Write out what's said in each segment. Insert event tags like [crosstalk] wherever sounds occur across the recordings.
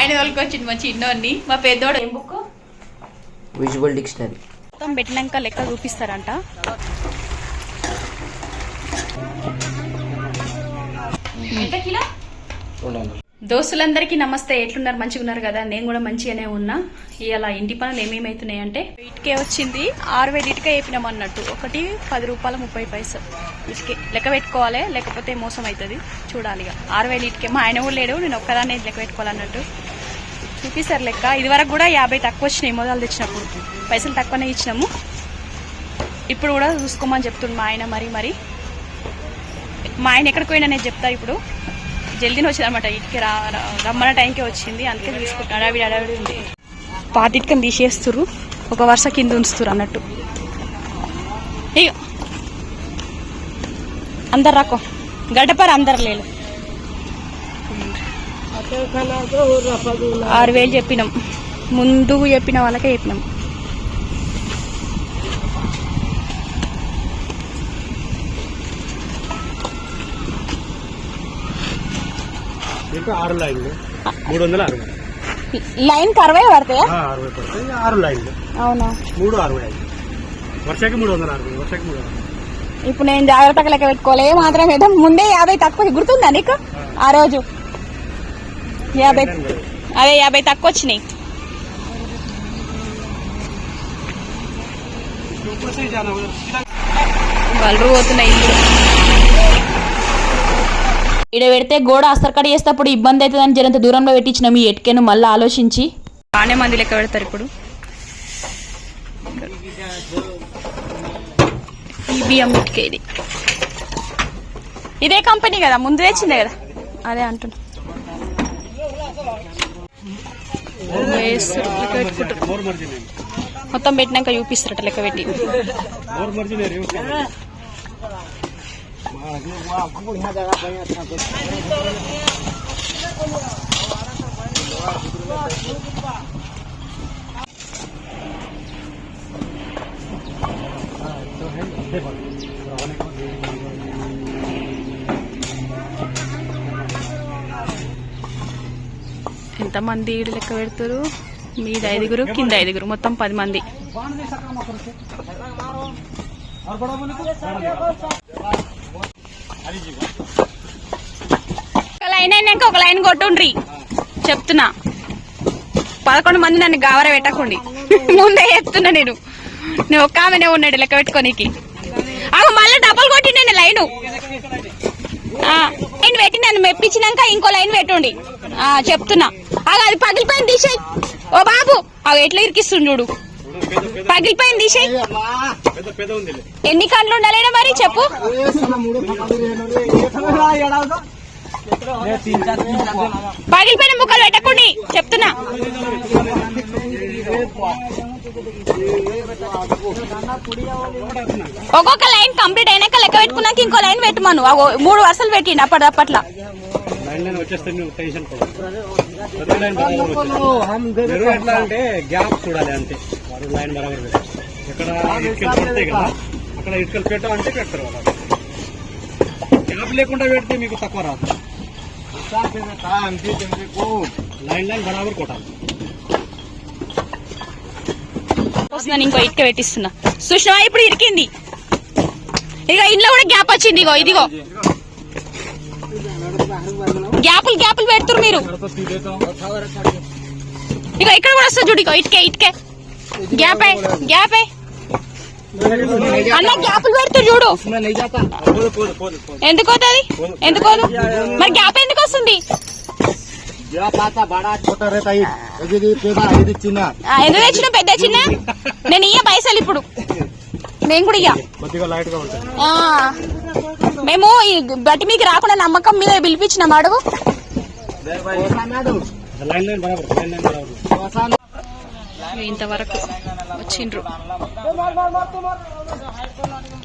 ఆయన తోలుకొచ్చింది మా చిన్నోడిని. మా పెద్దోడు ఏం బుక్ విజువల్ డిక్షనరీ మొత్తం పెట్టినాక లెక్క చూపిస్తారంట. దోస్తులందరికీ నమస్తే. ఎట్లున్నారు? మంచిగా ఉన్నారు కదా? నేను కూడా మంచిగానే ఉన్నా. ఇలా ఇంటి పనులు ఏమేమవుతున్నాయి అంటే ఇటుకే వచ్చింది. ఆరు వేలు ఇటుక వేపినాం అన్నట్టు. ఒకటి పది రూపాయల ముప్పై పైసలు ఇటుకే. లెక్క పెట్టుకోవాలి. లేకపోతే మోసం అవుతుంది. చూడాలి ఇక ఆరు వేలు ఇటుకే. మా ఆయన కూడా లేడు. నేను ఒక్కదాన్ని లెక్క పెట్టుకోవాలన్నట్టు చూపిస్తారు లెక్క. ఇది వరకు కూడా యాభై తక్కువ వచ్చినాయి మొదలు తెచ్చినప్పుడు. పైసలు తక్కువనే ఇచ్చినాము. ఇప్పుడు కూడా చూసుకోమని చెప్తుంది మా ఆయన మరి మరి. మా ఆయన ఎక్కడికి పోయినా నేను చెప్తా ఇప్పుడు. జల్దీనే వచ్చింది అనమాట ఇటుకి రా రమ్మన్న టైంకే వచ్చింది. అందుకే తీసుకుంటాను అడవిడి అడవి ఉంది. పాత ఇటుకని తీసేస్తురు ఒక వరుస కింద ఉంచుతురు అన్నట్టు. ఇక అందరు రాకో. గడ్డపార అందరు లేదు ఆరు వేలు చెప్పినాం. ముందు చెప్పిన వాళ్ళకే చెప్పినాం. దీంట్లో ఆరు లైన్లు. మూడు వందల అరవై. లైన్ అరవై పడతాయా అరవై పడతాయి ఆరు లైన్లు. అవునా? మూడు అరవై ఐదు వర్షకి మూడు వందల అరవై వర్షకి మూడు వందల ఇప్పుడు నేను జాగ్రత్తగా లెక్క పెట్టుకోవాలి. ఏ మాత్రం ఏదో ముందే యాభై తక్కువ గుర్తుందా నీకు? ఆ రోజు. యాభై అదే యాభై తక్కువ వచ్చినాయి వాళ్ళు పోతున్నాయి. ఇడ పెడితే గోడ అస్తరకడ చేసేటప్పుడు ఇబ్బంది అవుతుందని జరంత దూరంలో పెట్టించిన మీ ఎట్కెను మళ్ళీ ఆలోచించి. బాగానే మంది లెక్క పెడతారు ఇప్పుడు. ఇటుకే ఇదే కంపెనీ కదా ముందు తెచ్చిందే కదా? అదే అంటున్నా. వేస్తారు, లెక్క పెట్టుకుంటారు. మోర్ మర్జిన్ మొత్తం పెట్టినాక చూపిస్తారట లెక్క పెట్టి మోర్ మర్జిన్ ఎంతమంది ఈడు లెక్క పెడతారు? మీద ఐదుగురు కింద ఐదుగురు మొత్తం పది మంది. ఒక లైన్ అయినాక ఒక లైన్ కొట్టుండ్రి. చెప్తున్నా. పదకొండు మంది నన్ను గావర పెట్టకండి. ముందే చెప్తున్నా నేను. నేను ఒక్క ఆమెనే ఉన్నాడు లెక్క పెట్టుకోనికి. అవు మళ్ళీ డబ్బులు కొట్టి నేను లైను. నేను లైన్ పెట్టి నన్ను మెప్పించినాక ఇంకో లైన్ పెట్టుండి. చెప్తున్నా. అది పగిలిపోయింది తీసేయి. ఓ బాబు అవి ఎట్లా ఇరికిస్తుంది చూడు. పగిలిపోయింది తీసేయి. ఎన్ని కండ్లు ఉండాలేనా మరి చెప్పు. పగిలిపోయిన ముక్కలు పెట్టకండి చెప్తున్నా. ఒక్కొక్క లైన్ కంప్లీట్ అయినాక లెక్క పెట్టుకున్నాక ఇంకో లైన్ పెట్టమను. మూడు వరుసలు పెట్టిండి అప్పటి అప్పట్లో. లైన్ వచ్చేస్తే నువ్వు టెన్షన్ పడదు ఎట్లా అంటే గ్యాప్ చూడాలి అంతే. వారు లైన్ బరాబర్ ఎక్కడ ఇటుకలు పడతాయి కదా? అక్కడ ఇటుకలు పెట్టామంటే పెడతారు వాళ్ళు గ్యాప్ లేకుండా పెడితే మీకు తక్కువ రాదు. లైన్ లైన్ బరాబర్ కొట్టాలి. వస్తున్నాను ఇంకో ఇటుక పెట్టిస్తున్నా. చూసినావా? ఇప్పుడు ఇరికింది. ఇక ఇంట్లో కూడా గ్యాప్ వచ్చింది ఇగో ఇదిగో. గ్యాపులు గ్యాపులు పెడుతురు మీరు. ఇక ఇక్కడ కూడా వస్తుంది చూడు ఇక ఇటుకే ఇటుకే. గ్యాపే గ్యాపే. అన్న గ్యాపులు పెడుతురు చూడు. ఎందుకు అవుతుంది ఎందుకు మరి గ్యాప్ ఎందుకు వస్తుంది? ఎందుకు తెచ్చిన పెద్ద చిన్న? నేను ఇయ్య పైసలు ఇప్పుడు. నేను కూడా ఇయ్య. కొద్దిగా లైట్గా ఉంటుంది. ఆ, మేము ఈ బట్టి మీకు రాకుండా నమ్మకం మీద పిలిపించినాం అడుగు. బరాబర్ ఇంతవరకు వచ్చిండ్రు.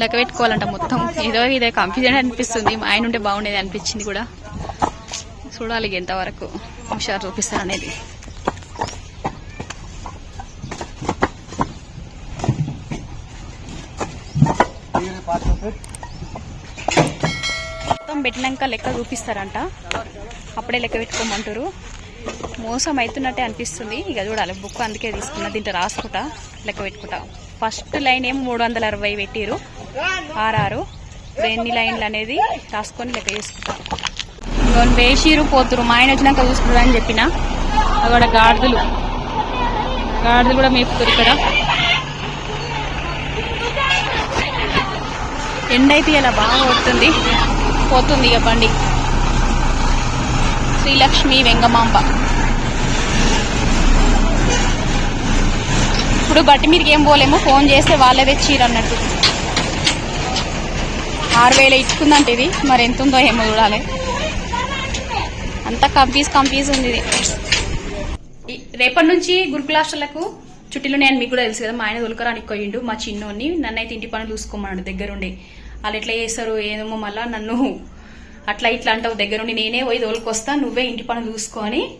లెక్క పెట్టుకోవాలంట మొత్తం. ఏదో ఇదే కన్ఫ్యూజన్ అనిపిస్తుంది. మా ఆయన ఉంటే బాగుండేది అనిపించింది కూడా. చూడాలి ఇక ఎంతవరకు హుషారు చూపిస్తారు అనేది మొత్తం పెట్టినాక లెక్క చూపిస్తారంట. అప్పుడే లెక్క పెట్టుకోమంటారు. మోసం అవుతున్నట్టే అనిపిస్తుంది. ఇక చూడాలి బుక్ అందుకే తీసుకున్నా దీంట్లో రాసుకుంటా లెక్క పెట్టుకుంటా. ఫస్ట్ లైన్ ఏమో మూడు వందల అరవై పెట్టిరు ఆర్ఆర్ ఎన్ని లైన్లు అనేది రాసుకొని లెక్క చేసుకుంటా. ఇవన్నీ వేసిరు పోతురు మా ఆయన వచ్చినాక చూసుకుంటా అని చెప్పిన. అక్కడ గాడిదలు. గాడిదలు కూడా మేపుతారు ఇక్కడ. ఎండ అయితే ఇలా బాగా వస్తుంది. పోతుంది ఇక బండి. శ్రీలక్ష్మి వెంగమాంబ. ఇప్పుడు బట్టి మీదకి ఏం పోలేము ఫోన్ చేస్తే వాళ్ళే తెచ్చిరు అన్నట్టు. ఆరు వేలు ఇచ్చుకుందంటే ఇది. మరి ఎంత ఉందో ఏమో చూడాలి. అంతా కంఫ్యూజ్ కంఫ్యూజ్ ఉంది ఇది. రేపటి నుంచి గురుకుల హాస్టళ్ళకు నేను మీకు కూడా తెలుసు కదా మా ఆయన దొలకరానికి పోయిండు మా చిన్నోని నన్ను అయితే ఇంటి పనులు చూసుకోమన్నాడు దగ్గరుండి. వాళ్ళు ఎట్లా చేస్తారు ఏదేమో మళ్ళీ నన్ను అట్లా ఇట్లా అంటావు దగ్గరుండి నేనే పోయి తోలుకొస్తా నువ్వే ఇంటి పనులు చూసుకొని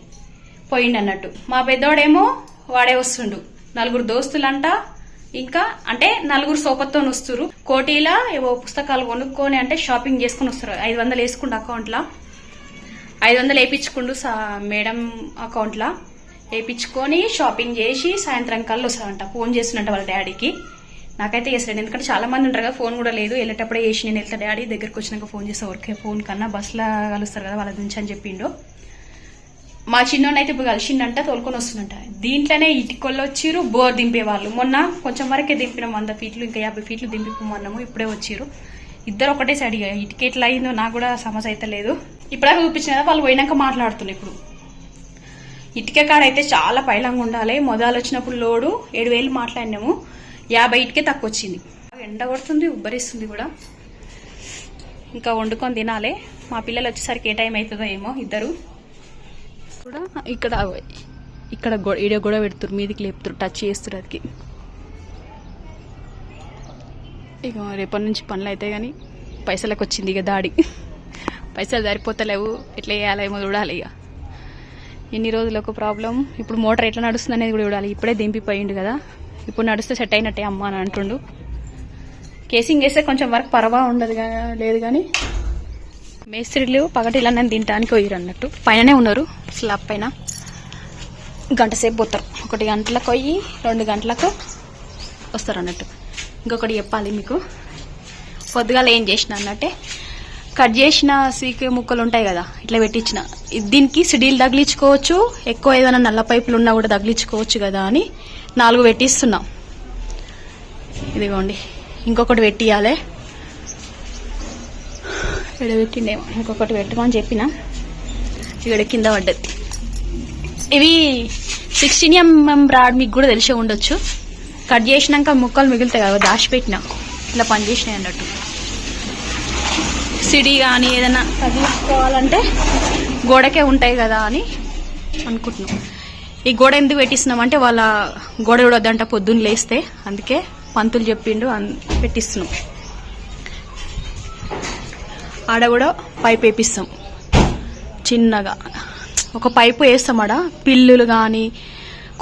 పోయిండు అన్నట్టు. మా పెద్దోడేమో వాడే వస్తుండు. నలుగురు దోస్తులంట ఇంకా అంటే నలుగురు సోపత్తో వస్తురు కోటీలా ఏవో పుస్తకాలు కొనుక్కొని అంటే షాపింగ్ చేసుకుని వస్తారు. ఐదు వందలు వేసుకుండు అకౌంట్లో. ఐదు వందలు వేయించుకుండు సా- మేడం అకౌంట్లో. వేయించుకొని షాపింగ్ చేసి సాయంత్రం కల్లా వస్తారంట. ఫోన్ చేస్తున్నట్ట వాళ్ళ డాడీకి. నాకైతే చేసాడు ఎందుకంటే చాలా మంది ఉంటారు కదా ఫోన్ కూడా లేదు. వెళ్ళేటప్పుడే చేసి నేను వెళ్తా డాడీ దగ్గరికి వచ్చినాక ఫోన్ చేస్తా ఊరికే ఫోన్ కన్నా బస్సులో కలుస్తారు కదా వాళ్ళ నుంచి అని చెప్పిండు. మా చిన్నోడు అయితే ఇప్పుడు కలిసిండంట తోలుకొని వస్తుందంట దీంట్లోనే ఇటుకొల్లు వచ్చిరు బోర్ దింపేవాళ్ళు. మొన్న కొంచెం వరకే దింపినాం వంద ఫీట్లు ఇంకా యాభై ఫీట్లు దింపిపోమన్నాము ఇప్పుడే వచ్చిరు ఇద్దరు ఒకటే సైడ్ ఇటుక ఎట్లా అయిందో నాకు కూడా సమస్య అయితే లేదు. ఇప్పుడే చూపించిన కదా వాళ్ళు పోయినాక మాట్లాడుతున్నాయి ఇప్పుడు. ఇటుక కాడ అయితే చాలా పైలంగా ఉండాలి. మొదలు వచ్చినప్పుడు లోడు ఏడు వేలు మాట్లాడినాము. యాభై ఇటుకే తక్కువ వచ్చింది ఎండ కొడుతుంది ఉబ్బరిస్తుంది కూడా. ఇంకా వండుకొని తినాలి. మా పిల్లలు వచ్చేసరికి ఏ టైం అవుతుందో ఏమో ఇద్దరు. కూడా ఇక్కడ ఇక్కడ గొ- ఈడ గొడవ పెడుతురు మీదికి లేపుతురు టచ్ చేస్తురు అదికి. ఇక రేపటి నుంచి పనులు అయితే కానీ పైసలకు వచ్చింది ఇక దాడి. పైసలు సరిపోతలేవు ఎట్లా చేయాలేమో చూడాలి ఇక ఎన్ని రోజులకు ప్రాబ్లం? ఇప్పుడు మోటార్ ఎట్లా నడుస్తుంది అనేది కూడా చూడాలి. ఇప్పుడే దింపిపోయిండు కదా. ఇప్పుడు నడిస్తే సెట్ అయినట్టే అమ్మ అని అంటుండు. కేసింగ్ వేస్తే కొంచెం వరకు పరవా ఉండదు లేదు కానీ మేస్త్రీలు పగటిలా నేను తినడానికి పోయిరు అన్నట్టు. పైననే ఉన్నారు స్లాబ్ పైన. గంట సేపు పోతారు. ఒకటి గంటలకు పోయి రెండు గంటలకు వస్తారు అన్నట్టు. ఇంకొకటి చెప్పాలి మీకు. పొద్దుగాల ఏం చేసిన అన్నట్టే. కట్ చేసిన సీకే ముక్కలు ఉంటాయి కదా ఇట్లా పెట్టించిన. దీనికి సిడీలు తగిలించుకోవచ్చు ఎక్కువ ఏదైనా నల్ల పైపులు ఉన్నా కూడా తగిలించుకోవచ్చు కదా అని. నాలుగు పెట్టిస్తున్నాం ఇదిగోండి ఇంకొకటి పెట్టియాలి ఇక్కడ పెట్టిండేమో ఇంకొకటి పెట్టమని చెప్పిన. ఇక్కడ కింద పడ్డది. ఇవి సిక్స్టీన్ ఎంఎం రాడ్ మీకు కూడా తెలిసే ఉండొచ్చు. కట్ చేసినాక ముక్కలు మిగులుతాయి కదా దాచిపెట్టినా. ఇలా పని చేసినాయి అన్నట్టు. సిడి కానీ ఏదైనా తగ్గించుకోవాలంటే గోడకే ఉంటాయి కదా అని అనుకుంటున్నాం. ఈ గోడ ఎందుకు పెట్టిస్తున్నాం అంటే వాళ్ళ గోడ కూడా వద్దంట పొద్దున్న లేస్తే. అందుకే పంతులు చెప్పిండు పెట్టిస్తున్నాం. ఆడ కూడా పైప్ వేపిస్తాం. చిన్నగా. ఒక పైపు వేస్తాం ఆడ. పిల్లులు కానీ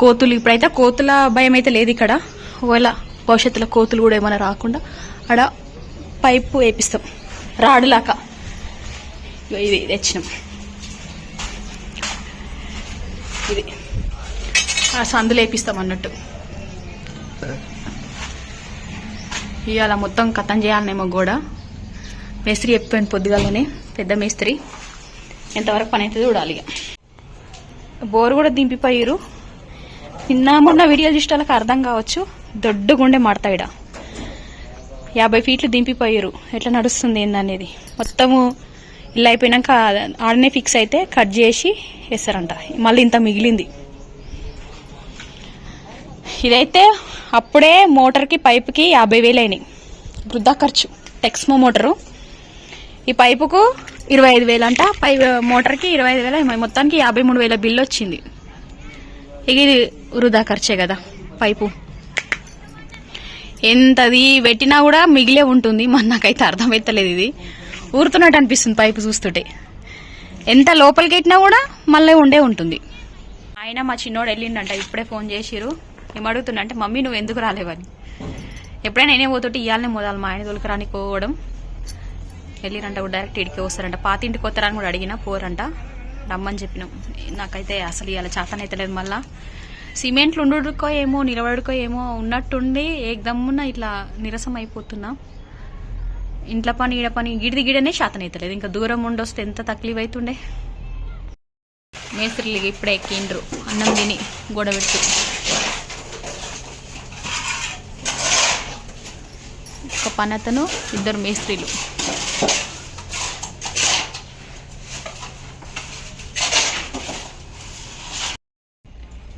కోతులు. ఇప్పుడైతే కోతుల భయం అయితే లేదు ఇక్కడ. ఒకవేళ భవిష్యత్తులో కోతులు కూడా ఏమైనా రాకుండా ఆడ పైపు వేపిస్తాం. రాడులాక ఇది తెచ్చినాం. ఇది. ఆ సందులు అన్నట్టు. ఇవాళ మొత్తం కథం చేయాలనేమో కూడా మేస్త్రి చెప్పాను పొద్దుగాలనే పెద్ద మేస్త్రి. ఎంతవరకు పని అయితే చూడాలి ఇక. బోరు కూడా దింపిపోయారు నిన్న మొన్న వీడియో చూసే వాళ్ళకి అర్థం కావచ్చు దొడ్డుగుండే మడతాయిడ. యాభై ఫీట్లు దింపిపోయారు ఎట్లా నడుస్తుంది ఏందనేది. మొత్తము ఇల్లు అయిపోయినాక ఆడనే ఫిక్స్ అయితే కట్ చేసి వేస్తారంట. మళ్ళీ ఇంత మిగిలింది. ఇదైతే అప్పుడే మోటార్కి పైపుకి యాభై వేలు అయినాయి వృద్ధా ఖర్చు. Texmo motor. ఈ పైపుకు ఇరవై ఐదు వేలు అంట పై మోటార్కి ఇరవై ఐదు వేల మొత్తానికి యాభై మూడు వేల బిల్లు వచ్చింది ఇక ఇది వృధా ఖర్చే కదా పైపు. ఎంతది పెట్టినా కూడా మిగిలే ఉంటుంది. మన నాకైతే అర్థమవుతలేదు ఇది. ఊరుతున్నట్టు అనిపిస్తుంది పైపు చూస్తుంటే. ఎంత లోపలికి పెట్టినా కూడా మళ్ళీ ఉండే ఉంటుంది. ఆయన మా చిన్నోడు వెళ్ళిండంట. ఇప్పుడే ఫోన్ చేసిరు ఏమడుగుతున్నా అంటే మమ్మీ నువ్వు ఎందుకు రాలేవని? ఎప్పుడైనా నేనే పోతుంటే ఇవ్వాలనే మోదాలి మా ఆయన తొలకరానికి పోవడం వెళ్ళిరంట డైరెక్ట్ ఇడికి వస్తారంట. పాత ఇంటికి వస్తారని కూడా అడిగినా పోరంట. రమ్మని చెప్పినాం. నాకైతే అసలు ఇవాళ చేతనైతే లేదు మళ్ళా. సిమెంట్లు ఉండుకో ఏమో నిలబడుకో ఏమో ఉన్నట్టుండి ఏకదమ్మున ఇట్లా నీరసం అయిపోతున్నా ఇంట్లో పని ఈడ పని గిడిది గిడనే శాతనైతలేదు ఇంకా దూరం ఉండొస్తే ఎంత తక్లీఫ్ అవుతుండే మేస్త్రీలు ఇప్పుడే ఎక్కిండ్రు. అన్నం తిని గొడవెట్టు ఒక పని అతను ఇద్దరు మేస్త్రీలు.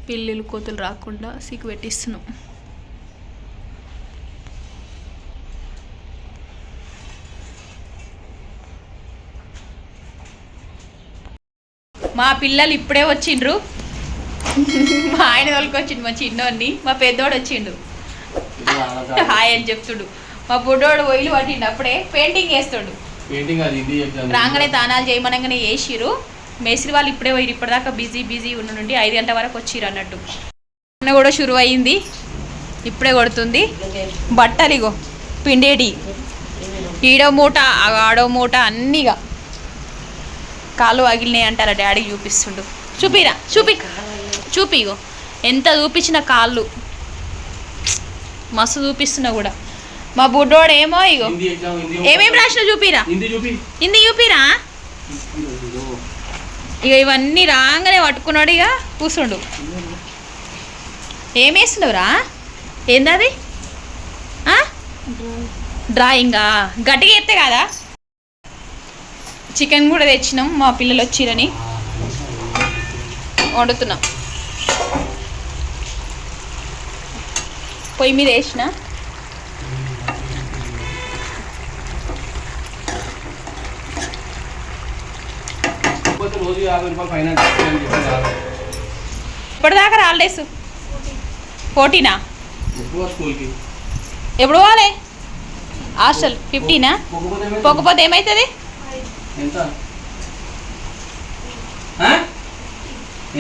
పిల్లులు కోతులు రాకుండా సీకు పెట్టిస్తున్నాం. మా పిల్లలు ఇప్పుడే వచ్చిండ్రు. మా ఆయన వాళ్ళకి వచ్చిండు మా చిన్నోడిని మా పెద్దోడు వచ్చిండు. హాయ్ అని చెప్తుడు. మా బుడ్డోడు ఒయిలు పట్టిండు అప్పుడే పెయింటింగ్ వేస్తాడు. పెయింటింగ్ అది ఇది రాగానే తానాలు చేయమనగానే వేసిరు మేస్త్రి వాళ్ళు ఇప్పుడే పోయి ఇప్పటిదాకా బిజీ బిజీ ఉన్న నుండి ఐదు గంటల వరకు వచ్చిరు అన్నట్టు. అన్న కూడా షురు అయింది ఇప్పుడే కొడుతుంది. బట్టలు ఇగో పిండేటి. ఈడో మూట ఆడో మూట అన్నీగా. కాళ్ళు అగిలినాయి అంటారా డాడీకి చూపిస్తుండు. చూపిరా చూపి చూపి ఇగో ఎంత చూపించిన కాళ్ళు. మస్తు చూపిస్తున్నా కూడా. మా బుడ్డోడు ఏమో ఇగో ఏమేమి రాసిన చూపిరా? హిందీ చూపిరా? ఇక ఇవన్నీ రాగానే పట్టుకున్నాడు ఇక కూర్చుండు ఏం వేస్తున్నావురా? ఏందది? డ్రాయింగా? గట్టిగా ఎత్తే కదా? చికెన్ కూడా తెచ్చినాం మా పిల్లలు వచ్చిరని. వండుతున్నాం. పొయ్యి మీద వేసిన. రోజు యాభై రూపాయలు ఫైనాన్స్. ఇప్పటిదాకా హాలిడేస్? ఫోర్టీనా? ఎక్కువ స్కూల్కి? ఎప్పుడు పోవాలి? హాస్టల్? ఫిఫ్టీనా? పోకపోతే ఏమవుతుంది ఎంత? ఆ?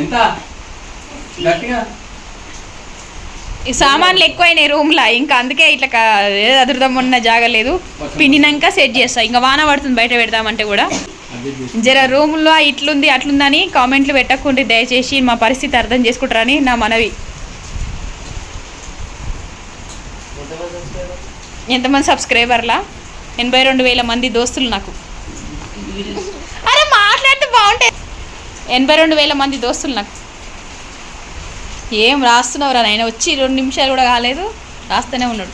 ఎంత? గట్టిగా? ఈ సామాన్లు ఎక్కువైనాయి రూమ్లో ఇంకా అందుకే ఇట్లా అదురుదాం ఉన్న జాగలేదు పిండినాక సెట్ చేస్తా. ఇంకా వాన పడుతుంది బయట పెడదామంటే కూడా. జర రూమ్లో ఇట్లుంది అట్లుందని కామెంట్లు పెట్టకుండి దయచేసి మా పరిస్థితి అర్థం చేసుకుంటారని నా మనవి. ఎంతమంది సబ్స్క్రైబర్లా? ఎనభై రెండు వేల మంది దోస్తులు నాకు. అరే మాట్లాడితే బాగుంటాయి ఎనభై రెండు వేల మంది దోస్తులు నాకు. ఏం రాస్తున్నావురా నాయన? వచ్చి రెండు నిమిషాలు కూడా కాలేదు. రాస్తూనే ఉన్నాడు.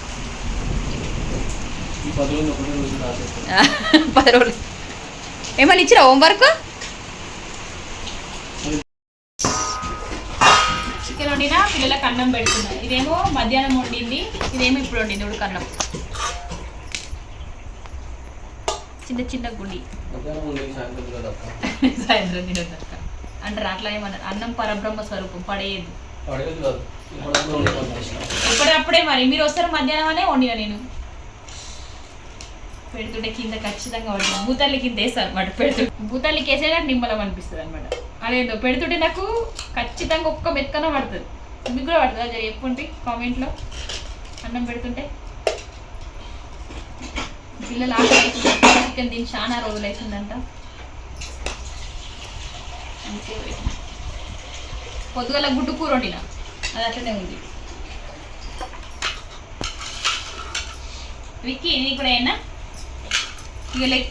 పది రోజులు. [laughs] ఏమన్నా ఇచ్చిరా హోంవర్క్ చికెన్ వండినా పిల్లలకు అన్నం పెడుతున్నా ఇదేమో మధ్యాహ్నం వండింది ఇదేమో ఇప్పుడు వండింది ఉడక అన్నం. చిన్న చిన్న గుడి. సాయంత్రం తినొద్దాక అంటారు అట్లా ఏమన్నారు? అన్నం పరబ్రహ్మ స్వరూపం పంపించిన ఇప్పుడప్పుడే మరి. మీరు వస్తారు మధ్యాహ్నం అనే వండిన నేను. పెడుతుంటే కింద ఖచ్చితంగా వాడు భూతాలి కింద వేస్తారు అనమాట పెడుతుంటే భూతాలికి వేసే నిమ్మలం అనిపిస్తుంది అనమాట అదేదో పెడుతుంటే నాకు ఖచ్చితంగా ఒక్క మెత్తన పడుతుంది. మీకు కూడా పడుతుంది? అది చెప్పుంటే కామెంట్లో. అన్నం పెడుతుంటే. పిల్లలు ఆకలి చికెన్ తిని చాలా రోజులు అవుతుందంట. అందుకే పొద్దుగల గుడ్డు కూర వండిన. అది అట్లనే ఉంది. విక్కీ నీకు కూడా అయినా ఇక లెగ్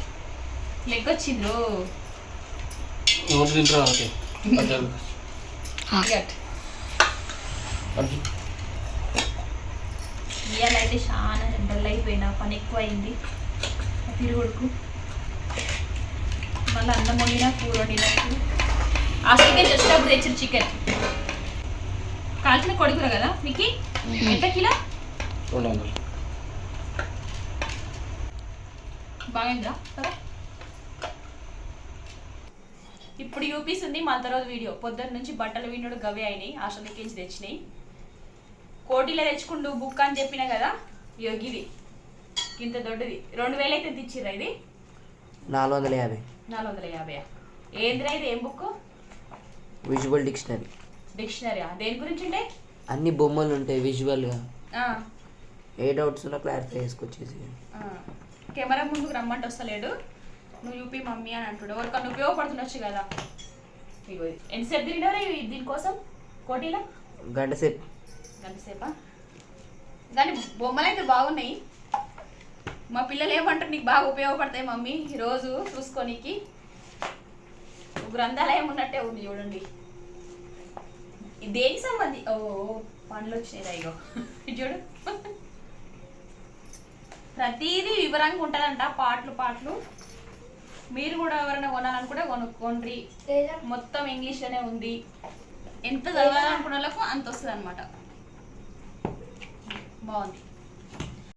లెగ్ తింటారా ఓకే గట్ ఇవాళ అయితే చాలా డల్ అయిపోయినా పని ఎక్కువ అయింది తిరుగుడుకు మళ్ళీ అన్నం వండినా కూర వండినట్టు ఆ చికెన్ వచ్చేటప్పుడు తెచ్చిన చికెన్. కాల్చిన కొడుకురా కదా మీకు ఎంత కిలో? రెండు వందలు. బాగుందా? కదా ఇప్పుడు చూపిస్తుంది మన తర్వాత వీడియో. పొద్దున్న నుంచి బట్టలు విండుడు గవే అయినాయి ఆశలకించి తెచ్చినాయి. కోటిలో తెచ్చుకుంటూ బుక్ అని చెప్పిన కదా? యోగిది ఇంత దొడ్డది. రెండు వేలు అయితే తెచ్చిర్రా ఇది? నాలుగు వందల యాభై. నాలుగు వందల యాభై ఏంద్రా ఇది? ఏం బుక్ విజువల్ డిక్షనరీ. డిక్షనరీ దేని గురించి ఉంటే అన్ని బొమ్మలు ఉంటాయి విజువల్గా. ఏ డౌట్స్ ఉన్నా క్లారిఫై చేసుకొచ్చేసి. కెమెరా ముందుకు రమ్మంటే వస్తలేడు. నువ్వు యూపీ మమ్మీ అని అంటుడు. ఎవరికన్నా ఉపయోగపడుతుండొచ్చు కదా. ఇగో ఇది. ఎంతసేపు తిరిగినారా ఇవి దీనికోసం కోటీలో? గంట సేపు. గంటసేపా కానీ బొమ్మలు అయితే బాగున్నాయి. మా పిల్లలు ఏమంటారు నీకు బాగా ఉపయోగపడతాయి మమ్మీ. రోజు చూసుకోనికి. గ్రంథాలయం ఉన్నట్టే ఉంది చూడండి. ఇది దేనికి సంబంధి? ఓ పండ్లు వచ్చినాయి ఇగో. ఇది చూడు. ప్రతిదీ వివరంగా ఉంటుందంట పాటలు పాటలు. మీరు కూడా ఎవరైనా కొనాలనుకుంటే కొనుక్కోండి మొత్తం ఇంగ్లీష్లోనే ఉంది. ఎంత చదవాలనుకున్న వాళ్ళకు అంత వస్తుంది అనమాట బాగుంది.